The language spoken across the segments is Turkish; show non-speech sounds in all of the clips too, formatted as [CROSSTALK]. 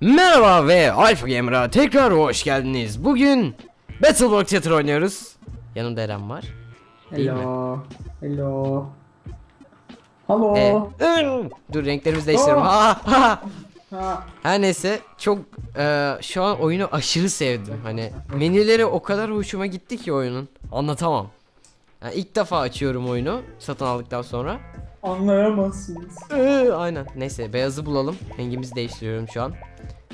Merhaba ve Alpha Gamer'a tekrar hoş geldiniz. Bugün Battleblock Theater oynuyoruz. Yanımda Eren var. Değil mi? Hello. Hello. Hello. Ee, dur renklerimizi değiştirelim. Oh. Ha, ha. Ha. Her neyse çok e, şu an oyunu aşırı sevdim. Hani menüleri o kadar hoşuma gitti ki oyunun. Anlatamam. Yani ilk defa açıyorum oyunu satın aldıktan sonra. Anlayamazsınız. Ee, aynen. Neyse beyazı bulalım. Rengimizi değiştiriyorum şu an.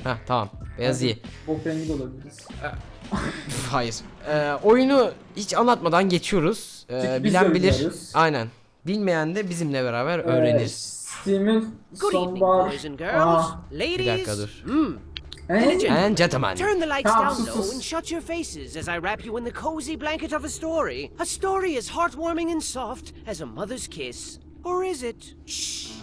Heh tamam. Beyaz iyi. Bok rengi de olabiliriz. Üf, [LAUGHS] Hayır. Ee, oyunu hiç anlatmadan geçiyoruz. Ee, Çünkü biz bilen bilir. oynuyoruz. Aynen. Bilmeyen de bizimle beraber Ee, öğrenir. Steam'in Good evening, sonbahar... boys and girls, Aa. ladies. dakika dur. Hmm. Ee? And gentlemen. Turn the lights Tamam, down sus, low and shut your faces as I wrap you in the cozy blanket of a story. A story as heartwarming and soft as a mother's kiss. Or is it? Shh.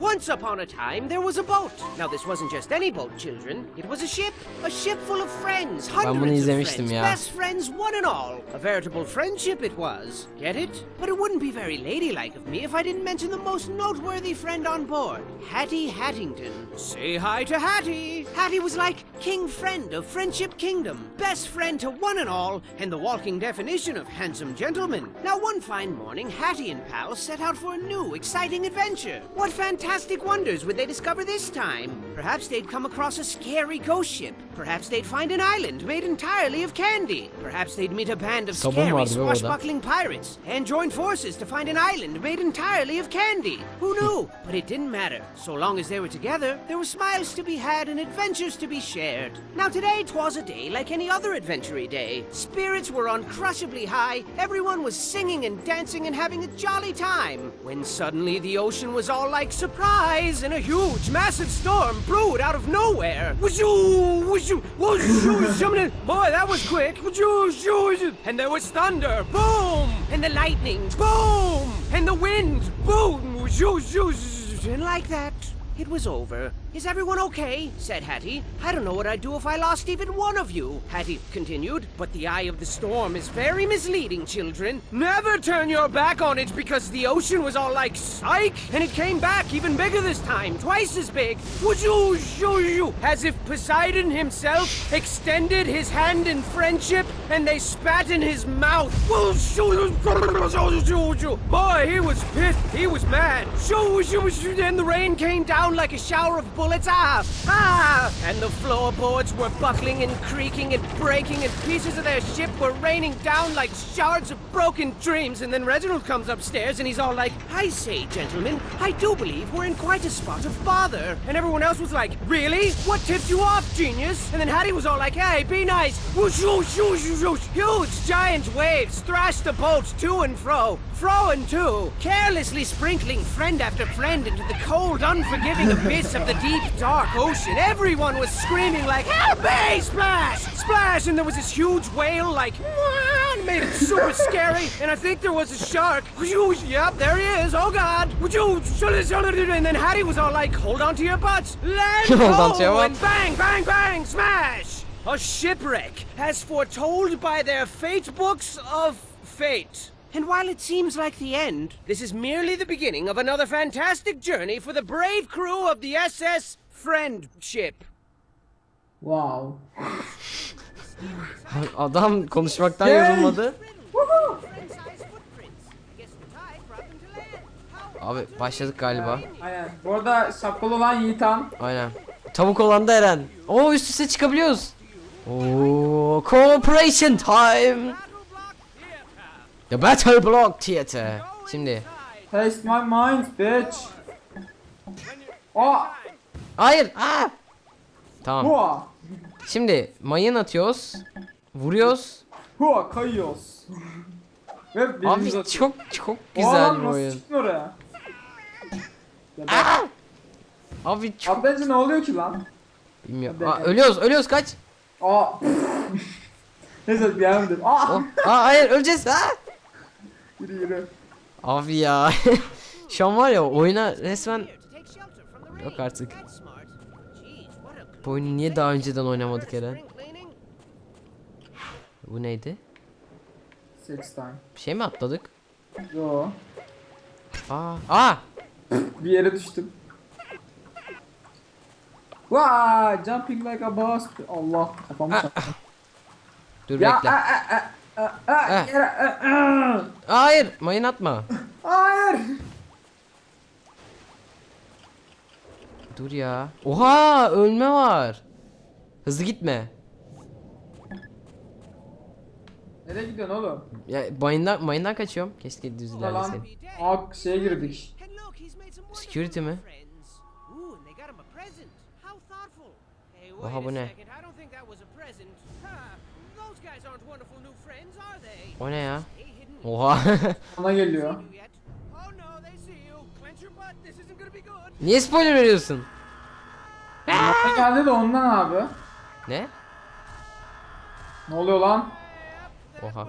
Once upon a time, there was a boat. Now, this wasn't just any boat, children. It was a ship. A ship full of friends. Hundreds of friends. ya. Best friends, one and all. A veritable friendship it was. Get it? But it wouldn't be very ladylike of me if I didn't mention the most noteworthy friend on board. Hattie Hattington. Say hi to Hattie. Hattie was like king friend of Friendship Kingdom. Best friend to one and all, and the walking definition of handsome gentleman. Now, one fine morning, Hattie and pals set out for a new, exciting adventure. What fantastic wonders would they discover this time? Perhaps they'd come across a scary ghost ship. Perhaps they'd find an island made entirely of candy. Perhaps they'd meet a band of scary, vardı be orada. swashbuckling pirates and join forces to find an island made entirely of candy. Who [LAUGHS] knew? but it didn't matter. So long as they were together, there were smiles to be had and adventures to be shared. Now today twas a day like any other adventury day. Spirits were uncrushably high. Everyone was singing and dancing and having a jolly time. When suddenly the ocean was all like surprise, and a huge, massive storm brewed out of nowhere. Whoosoo, whoosoo, something. Boy, that was quick. Whoosoo, whoosoo, and there was thunder. Boom! And the lightning. Boom! And the wind. Boom! Whoosoo, whoosoo, and like that. It was over. Is everyone okay? said Hattie. I don't know what I'd do if I lost even one of you, Hattie continued. But the eye of the storm is very misleading, children. Never turn your back on it because the ocean was all like psych, and it came back even bigger this time, twice as big. As if Poseidon himself extended his hand in friendship and they spat in his mouth. Boy, he was pissed. He was mad. And the rain came down like a shower of bullets. Ah! And the floorboards were buckling and creaking and breaking, and pieces of their ship were raining down like shards of broken dreams. And then Reginald comes upstairs and he's all like, I say, gentlemen, I do believe we're in quite a spot of bother. And everyone else was like, Really? What tipped you off, genius? And then Hattie was all like, Hey, be nice. Whoosh, whoosh, whoosh, whoosh. Huge giant waves thrashed the boat to and fro, fro and to, carelessly sprinkling friend after friend into the cold, unforgiving abyss of the deep, dark ocean. Everyone was screaming like, Help me! Splash! Splash! And there was this huge whale like, and made it super scary. And I think there was a shark. Yep, there he is. Oh God! And then Hattie was all like, Hold on to your butts. Let [LAUGHS] Hold on to your! And butts. bang, bang, bang! Smash! A shipwreck, as foretold by their fate books of fate. And while it seems like the end, this is merely the beginning of another fantastic journey for the brave crew of the SS Friendship. Wow. [LAUGHS] Adam konuşmaktan yorulmadı. Abi başladık galiba. Aynen. Bu arada şapkalı olan Yiğitan. Aynen. Tavuk olan da Eren. Oo üst üste çıkabiliyoruz. Oo cooperation time. The Battle Block Theater. Şimdi. Taste my mind, bitch. Aa! Hayır. Aa. Tamam. Hua! Şimdi mayın atıyoruz. Vuruyoruz. Hua kayıyoruz. Ve Abi atıyoruz. çok çok güzel adam bir nasıl oyun. çıktın oraya? Ya ben- Aa! Abi çok Atlayınca ne oluyor ki lan? bilmiyorum. Aa, ölüyoruz ölüyoruz kaç. Aa! [LAUGHS] Neyse bir dedim? Aa! Oh. Aa hayır öleceğiz. Aa! Yürü yürü. Abi ya. [LAUGHS] Şu an var ya oyuna resmen Yok artık. bu oyunu niye daha önceden oynamadık Eren? Bu neydi? Six time. Bir şey mi atladık? Yo. Aa, aa! Bir yere düştüm. Vaa jumping like a boss. Allah kafamı çarptı. Dur Ya bekle. a, a, a, Eh. a. Hayır mayın atma. Hayır. Dur ya. Oha ölme var. Hızlı gitme. Nereye gidiyorsun oğlum? Ya mayından, mayından kaçıyorum. Keşke düz ilerleseydim. Aa şeye girdik. Security mi? friends. Ooh, and O ne ya? Oha. Ona [LAUGHS] geliyor. Oh. Niye spoiler veriyorsun? Bana geldi de ondan abi. Ne? Ne oluyor lan? Oha.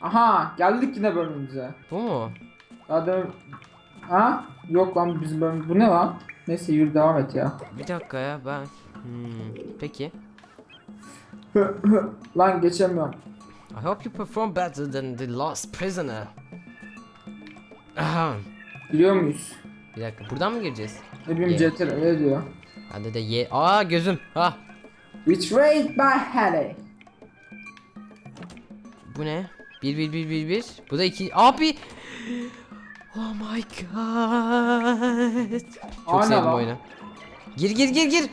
Aha geldik yine bölümümüze. Bu mu? Hadi. Ha? Yok lan bizim bölüm. Bu ne lan? Neyse yürü devam et ya. Bir dakika ya ben. Hmm, peki. [LAUGHS] lan geçemiyorum. I hope you perform better than the last prisoner. Aha. Muyuz? Bir dakika buradan mı gireceğiz? Ne bileyim Ye. CTR öyle diyor. Hadi de ye. Aa gözüm. Ha. Betrayed by Harry. Bu ne? 1 1 1 1 1. Bu da 2. Abi. Oh my god. Çok Aa, ne sevdim lan? oyunu. Gir gir gir gir.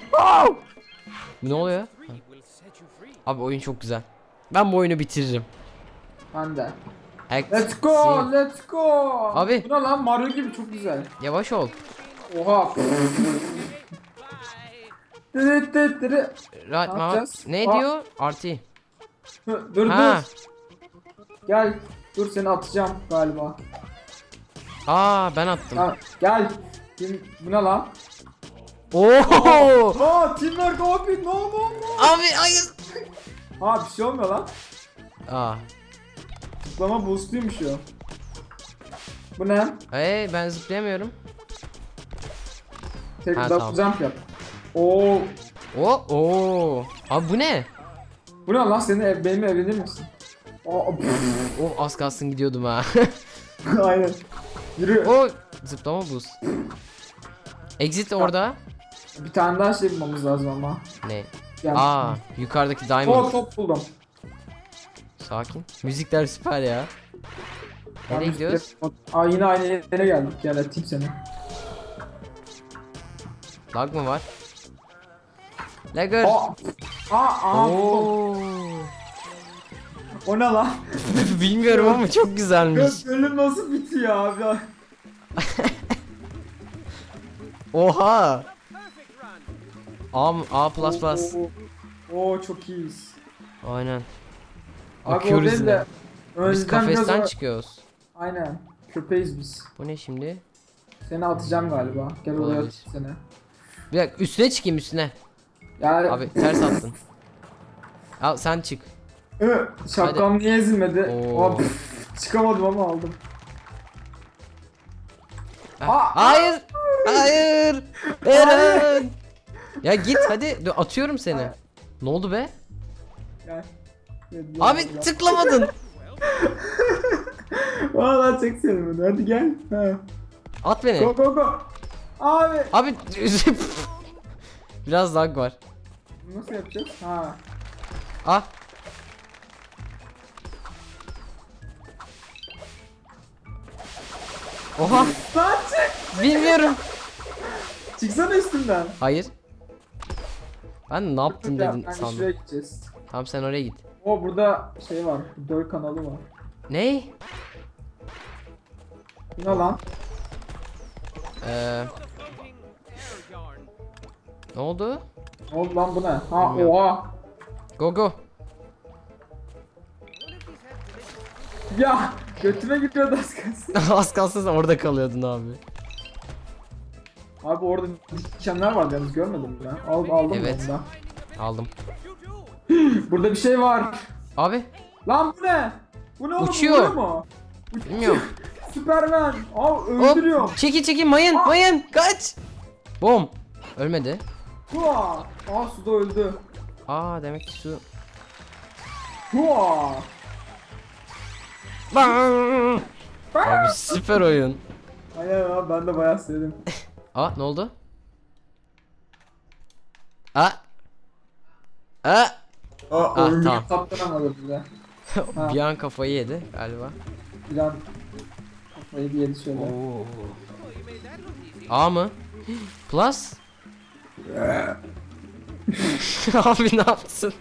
Bu ne oluyor? Ha. Will set you free. Abi oyun çok güzel. Ben bu oyunu bitiririm. Ben de. Act Let's go, let's go. Abi. Bu ne lan Mario gibi çok güzel. Yavaş ol. Oha. Dırı dırı dırı. Right Ne ma. Ne Aa. diyor? Artı. Dur Ha. dur. Gel. Dur seni atacağım galiba. Aa ben attım. Ha, gel. Kim, bu ne lan? Oo! Aa teamwork abi no no no. Abi hayır. [LAUGHS] Ha bir şey olmuyor lan. Aa. Zıplama boostuymuş o. Bu ne? Hey ben zıplayamıyorum. Tek Ha, double tamam. jump yap. Oo. O oo. Abi bu ne? Bu ne lan senin ev, benimle evlenir misin? Aa, [LAUGHS] pff. O az kalsın gidiyordum ha. [LAUGHS] Aynen. Yürü. o zıplama boost. Exit orada. Bir tane daha şey bulmamız lazım ama. Ne? Gel. Aa yukarıdaki diamond. top buldum. Sakin. Müzikler süper ya. Nereye Ben gidiyoruz? Aa yine aynı yere geldik. Gel atayım seni. Lag mı var? Lagger. Aa. Aa. Oo. O ne lan? [LAUGHS] Bilmiyorum ama çok güzelmiş. Bölüm nasıl bitiyor abi? [LAUGHS] Oha. A A plus plus. Oo, çok iyiyiz. Aynen. Abi Bakıyoruz o değil yine. de. Biz kafesten biraz çıkıyoruz. Aynen. Köpeğiz biz. Bu ne şimdi? Seni atacağım galiba. Gel oraya atayım seni. Bir dakika üstüne çıkayım üstüne. Yani Abi ters attın. Al sen çık. Hı, şapkam niye ezilmedi? Pff, çıkamadım ama aldım. Ah, Aa, hayır. Hayır. Eren. Ya git hadi. Atıyorum seni. Ne oldu be? Gel. Gel, Abi tıklamadın. [LAUGHS] Valla çek seni bunu. Hadi gel. Ha. At Go beni. go go. Abi. Abi [LAUGHS] biraz lag var. Nasıl yapacağız? Ha. Ah. Oha Lan çık. bilmiyorum. Çıksana üstümden. Hayır. Ben ne yaptın Ya, dedin ben sandım. şuraya gideceğiz. Tamam sen oraya git. O burada şey var. Döl kanalı var. Ne? Ne lan? Ee, ne oldu? Ne oldu lan bu ne? Ha Bilmiyorum. oha. Go go. Ya götüme gidiyordu az kalsın. [LAUGHS] Az kalsın orada kalıyordun abi. Abi orada dikenler vardı yalnız görmedim ben. Al, aldım Evet. da. Aldım. [GASPS] Burada bir şey var. Abi Lan bu ne? Bu ne oğlum? Uçuyor. Mu? bilmiyorum. [LAUGHS] Süpermen. Hop. öldürüyor. Çeki çeki mayın Aa. mayın kaç. Bom. Ölmedi. Hua. Aa suda öldü. Aa demek ki su. Hua. Bang! Abi süper oyun. Aynen abi ben de bayağı sevdim. [LAUGHS] Aa ne oldu? A. A. Aa, Ah, oyun tamam. bize. Ha. [LAUGHS] bir an kafayı yedi galiba. Bir an kafayı bir yedi şöyle. Oo. A mı? Plus? [LAUGHS] Abi ne yaptın?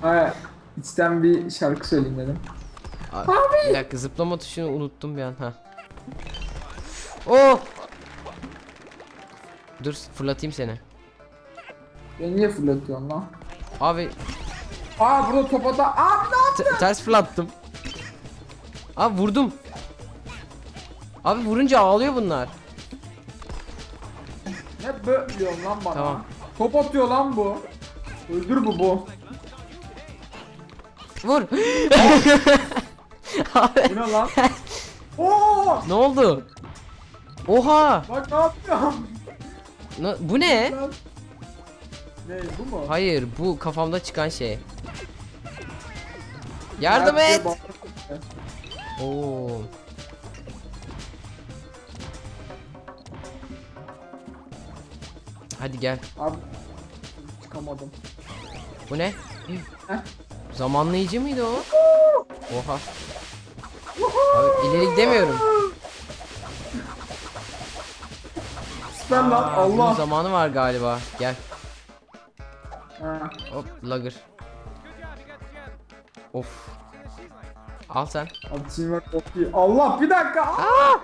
Ha, içten bir şarkı söyleyeyim dedim. Abi. Bir dakika zıplama tuşunu unuttum bir an ha. Oh! Dur fırlatayım seni. Beni niye fırlatıyorsun lan? Abi Aa burada top ata. Aa ne yap- te- ters fırlattım. Abi vurdum. Abi vurunca ağlıyor bunlar. Ne böyle lan bana? Tamam. Top atıyor lan bu. Öldür bu bu. Vur. Abi [LAUGHS] Bu ne lan? [LAUGHS] Oo! ne oldu? Oha! Bak ne yapıyorum? Na- bu ne? Ne bu mu? Hayır bu kafamda çıkan şey. Yardım Nerede et. Oo. Hadi gel. Abi çıkamadım. Bu ne? Heh. Zamanlayıcı mıydı o? Oha. Abi ileri gidemiyorum. Süper lan bunun Allah. zamanı var galiba. Gel. Ha. Hop lagır. Of. Al sen. Abi teamwork çok iyi. Allah bir dakika. Aa!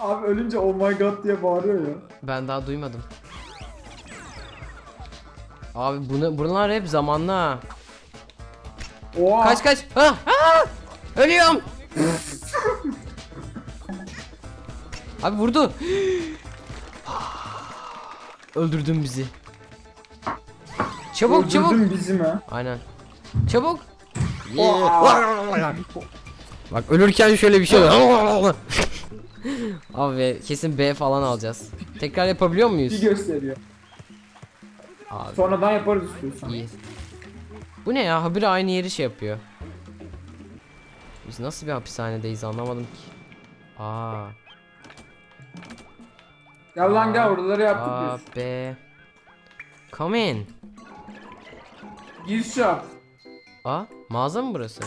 Abi ölünce oh my god diye bağırıyor ya. Ben daha duymadım. Abi bunu bunlar hep zamanlı ha. Oha. Kaç kaç. Ha, ha! Ölüyorum. Abi vurdu. Öldürdün bizi. Çabuk çabuk. Öldürdün bizi mi? Aynen. Çabuk. Bak ölürken şöyle bir şey oluyor. Abi kesin B falan alacağız. Tekrar yapabiliyor Bir muyuz? gösteriyor. Abi Sonradan yaparız istiyorsan. iyi. Bu ne ya? Habire aynı yeri şey yapıyor. Biz nasıl bir hapishanedeyiz anlamadım ki. Aa. Gel lan gel oraları yaptık B. Come in. biz. Giriş yap. A, mağaza mı burası?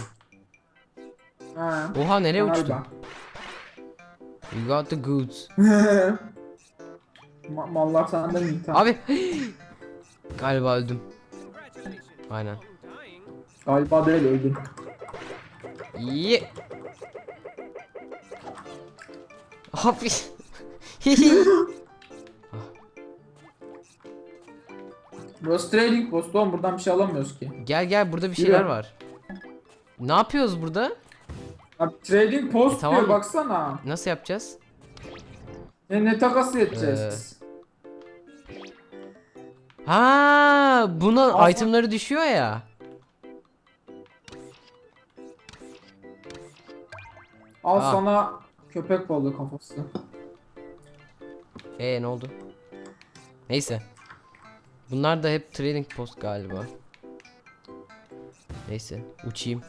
Ha. Oha nereye uçtun? Galiba. You got the goods. [LAUGHS] Ma- mallar sende mi? Tamam. Abi. [GASPS] Galiba öldüm. Aynen. Galiba değil öldün. İyi. Abi. [LAUGHS] Burası trading post oğlum buradan bir şey alamıyoruz ki. gel gel burada bir Yürü. şeyler var. Ne yapıyoruz burada? Abi trading post E, tamam. diyor baksana. Nasıl yapacağız? Ne, ne takası edeceğiz Ee? Ha, buna Aa. itemları düşüyor ya. Al Aa. sana köpek balığı kafası. Ee ne oldu? Neyse. Bunlar da hep trading post galiba. Neyse uçayım.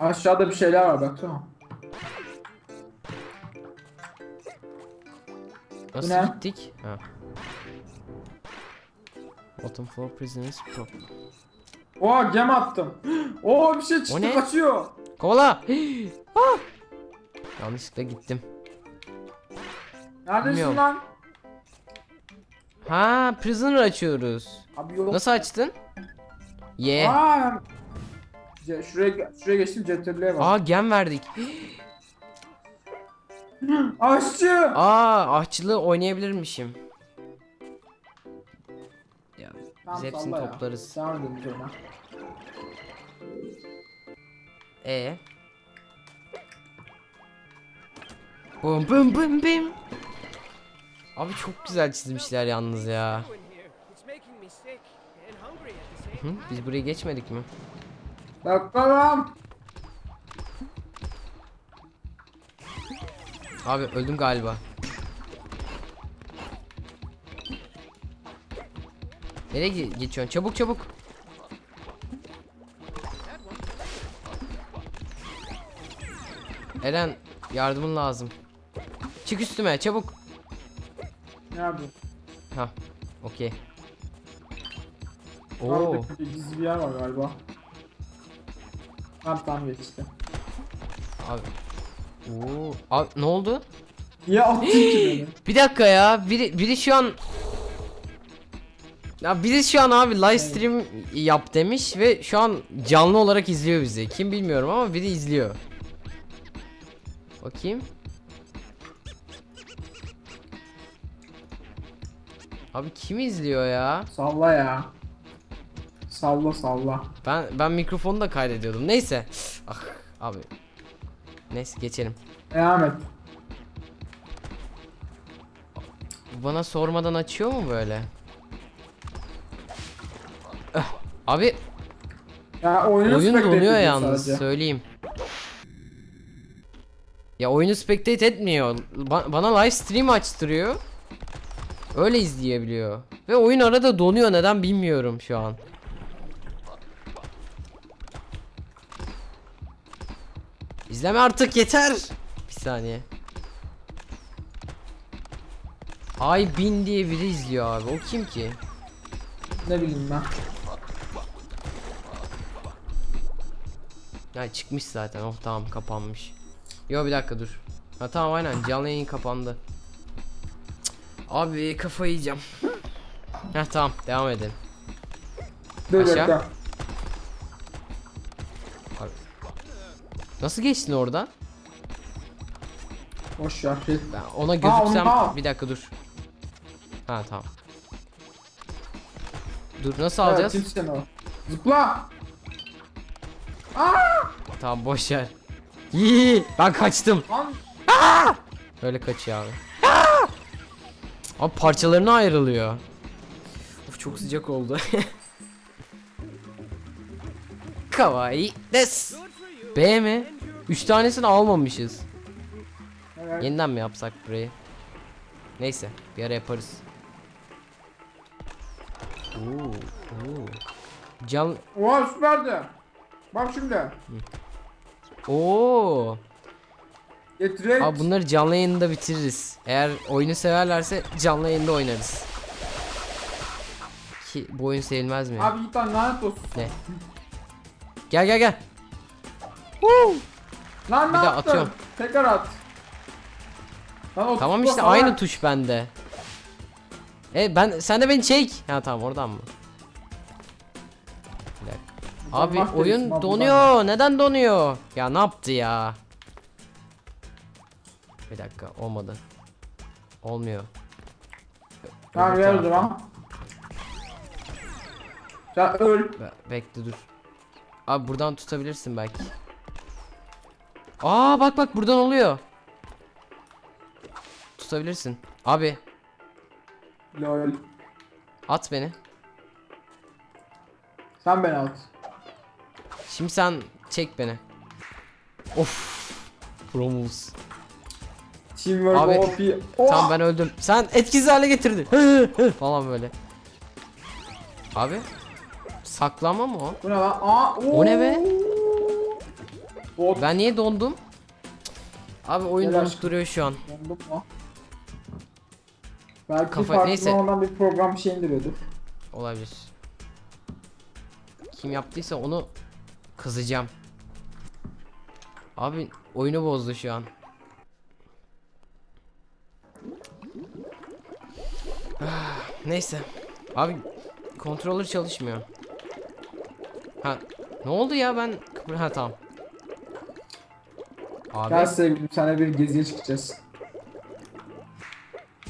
Aşağıda bir şeyler var baksana. Nasıl ne? gittik? Ha. Bottom floor prisoners pro. Oha gem attım. [GASPS] Oo bir şey çıktı kaçıyor. Kovala! [GASPS] Ah! Yanlışlıkla gittim. Neredesin Bilmiyorum. lan? Ha, prisoner açıyoruz. Abi yok. Nasıl açtın? Ye. Aa, Ce- şuraya şuraya geçtim cetirliğe bak. Aa, gem verdik. [GASPS] Aşçı. Aa, ahçılığı oynayabilirmişim. Ya, Tamam, biz hepsini salla ya. toplarız. Devam edelim sonra. E. Bum bum bum bum. Abi çok güzel çizmişler yalnız ya. Hı? Biz buraya geçmedik mi? Bakalım. Abi öldüm galiba. Nereye ge- geçiyorsun? Çabuk çabuk. Eren yardımın lazım. Çık üstüme çabuk. Ne yapayım? Ha. Okey. Orada Oo. gizli bir yer var galiba. Tamam tamam geçti. Abi. Oo. Abi ne oldu? Niye attın ki beni? [GASPS] Bir dakika ya. Biri biri şu an ya biri şu an abi live stream yap demiş ve şu an canlı olarak izliyor bizi. Kim bilmiyorum ama biri izliyor. Bakayım. Abi kim izliyor ya? Salla ya. Salla salla. Ben ben mikrofonu da kaydediyordum. Neyse. Ah abi. Neyse geçelim. Devam et. Bana sormadan açıyor mu böyle? Eh, Abi Ya oyunu oyun spectate donuyor ediyor yalnız sadece. söyleyeyim. Ya oyunu spectate etmiyor. Ba- bana live stream açtırıyor. Öyle izleyebiliyor. Ve oyun arada donuyor neden bilmiyorum şu an. İzleme artık yeter. Bir saniye. Ay bin diye biri izliyor abi. O kim ki? Ne bileyim ben. Ya çıkmış zaten. Oh tamam kapanmış. Yo bir dakika dur. Ha tamam aynen canlı yayın kapandı. Abi kafayı yiyeceğim. Heh tamam devam edelim. Dur Aşağı. dakika. Nasıl geçtin oradan? Boş ver. Şey. Ben ona gözüksem al. bir dakika dur. Ha tamam. Dur nasıl Evet, alacağız? kimsin o? Zıpla. Tamam boş ver. Yii, ben kaçtım. Lan. Öyle kaçıyor abi. Abi parçalarına ayrılıyor. Of çok sıcak oldu. [LAUGHS] Kawaii des. B mi? 3 tanesini almamışız. Evet. Yeniden mi yapsak burayı? Neyse bir ara yaparız. Oo, oo. Can Oha süperdi. Bak şimdi. Oo. Getirek. Abi bunları canlı yayında bitiririz. Eğer oyunu severlerse canlı yayında oynarız. Ki bu oyun sevilmez mi? Abi git lan lanet olsun. Ne? Gel gel gel. Woo! Lan Bir ne yaptın? atıyorum. Tekrar at. Lan o Tamam işte falan. aynı tuş bende. E ben sen de beni çek. Ha tamam oradan mı? Bir dakika. Abi Uzanmak oyun abi, donuyor. Neden donuyor? Ya ne yaptı ya? Bir dakika olmadı. Olmuyor. Tamam ver o zaman. Sen öl. Be- bekle dur. Abi buradan tutabilirsin belki. Aa bak bak buradan oluyor. Tutabilirsin. Abi Lol. at beni. Sen beni at. Şimdi sen çek beni. Of. Promos. Teamwork Abi, OP. Oh! Tamam ben öldüm. Sen etkisiz hale getirdin. falan böyle. Abi. Saklama mı o? Bu ne lan? Aa, O ne be? Bot. Ben niye dondum? Abi oyun Gel donup aşkım. duruyor şu an. Dondum mu? Belki Kafa- farklı neyse. olmadan bir program bir şey indiriyordur. Olabilir. Kim yaptıysa onu kızacağım. Abi oyunu bozdu şu an. Neyse. Abi controller çalışmıyor. Ha ne oldu ya ben ha tamam. Abi Gel sevgilim sana bir geziye çıkacağız.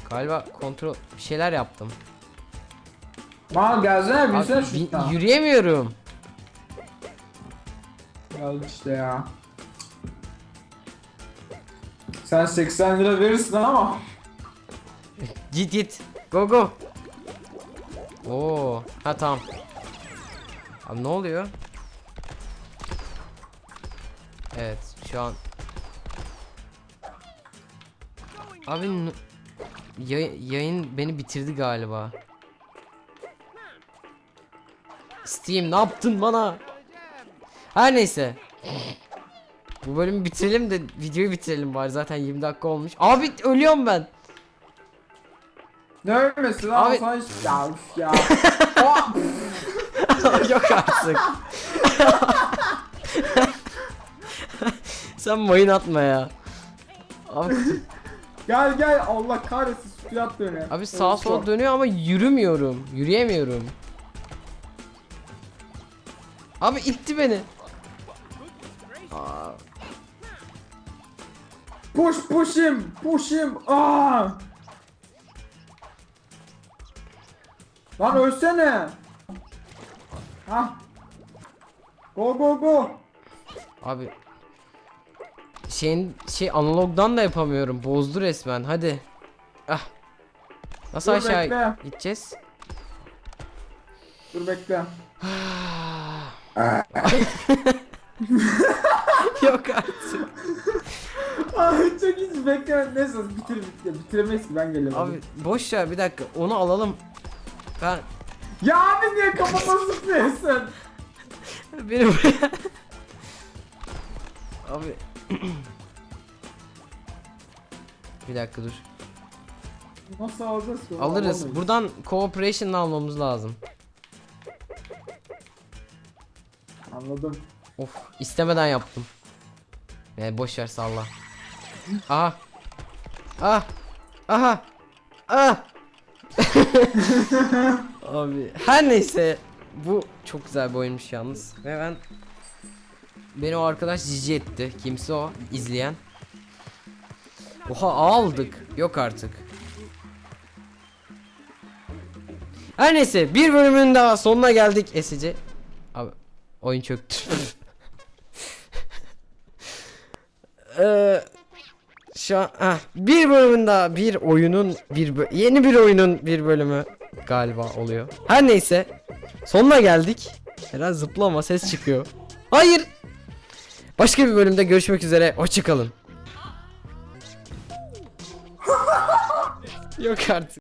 galiba kontrol bir şeyler yaptım. Mal gelsene binsene bi- şuradan. yürüyemiyorum. Gel işte ya. Sen 80 lira verirsin ama. Git git. Go go. Oo. Ha tamam. Abi ne oluyor? Evet şu an. Abi yay- yayın beni bitirdi galiba. Steam ne yaptın bana? Her neyse. Bu bölümü bitirelim de videoyu bitirelim bari zaten 20 dakika olmuş. Abi ölüyorum ben. Ne ölmesi lan? Abi- Sana hiç... Ya üf ya. [LAUGHS] [LAUGHS] Yok artık. Sen mayın atma ya. Abi, gel gel Allah kahretsin suya at beni. abi sağa Evet, sola çok. dönüyor ama yürümüyorum. Yürüyemiyorum. Abi itti beni. Aa, Push push him push him. Aa! Lan ölsene. Ha. Go go go. abi şeyin şey analogdan da yapamıyorum. Bozdu resmen. Hadi. Ah. Nasıl Dur, aşağı bekle. gideceğiz? Dur bekle. [SIGHS] Yok artık. Ay çok hiç bekleme. Neyse bitir bitir. Bitiremeyiz ki ben geliyorum. Abi boş ver bir dakika. Onu alalım. Ben Ya abi niye kafama zıplıyorsun? Beni buraya... Abi... bir dakika dur. Nasıl alacağız ki? onu? Alırız. Alamayız. Buradan cooperation'la almamız lazım. Anladım. Of istemeden yaptım. Ne boş ver salla. Aha. Ah. Aha. Ah. [LAUGHS] Abi her neyse bu çok güzel bir oyunmuş yalnız ve ben beni o arkadaş cici etti. Kimse o izleyen. Oha aldık. Yok artık. Her neyse bir bölümün daha sonuna geldik esici. Abi oyun çöktü. Eee [LAUGHS] şu an heh, bir bölümün daha bir oyunun bir yeni bir oyunun bir bölümü galiba oluyor. Her neyse sonuna geldik. Herhalde zıplama ses çıkıyor. Hayır. Başka bir bölümde görüşmek üzere. Hoşçakalın. [LAUGHS] Yok artık.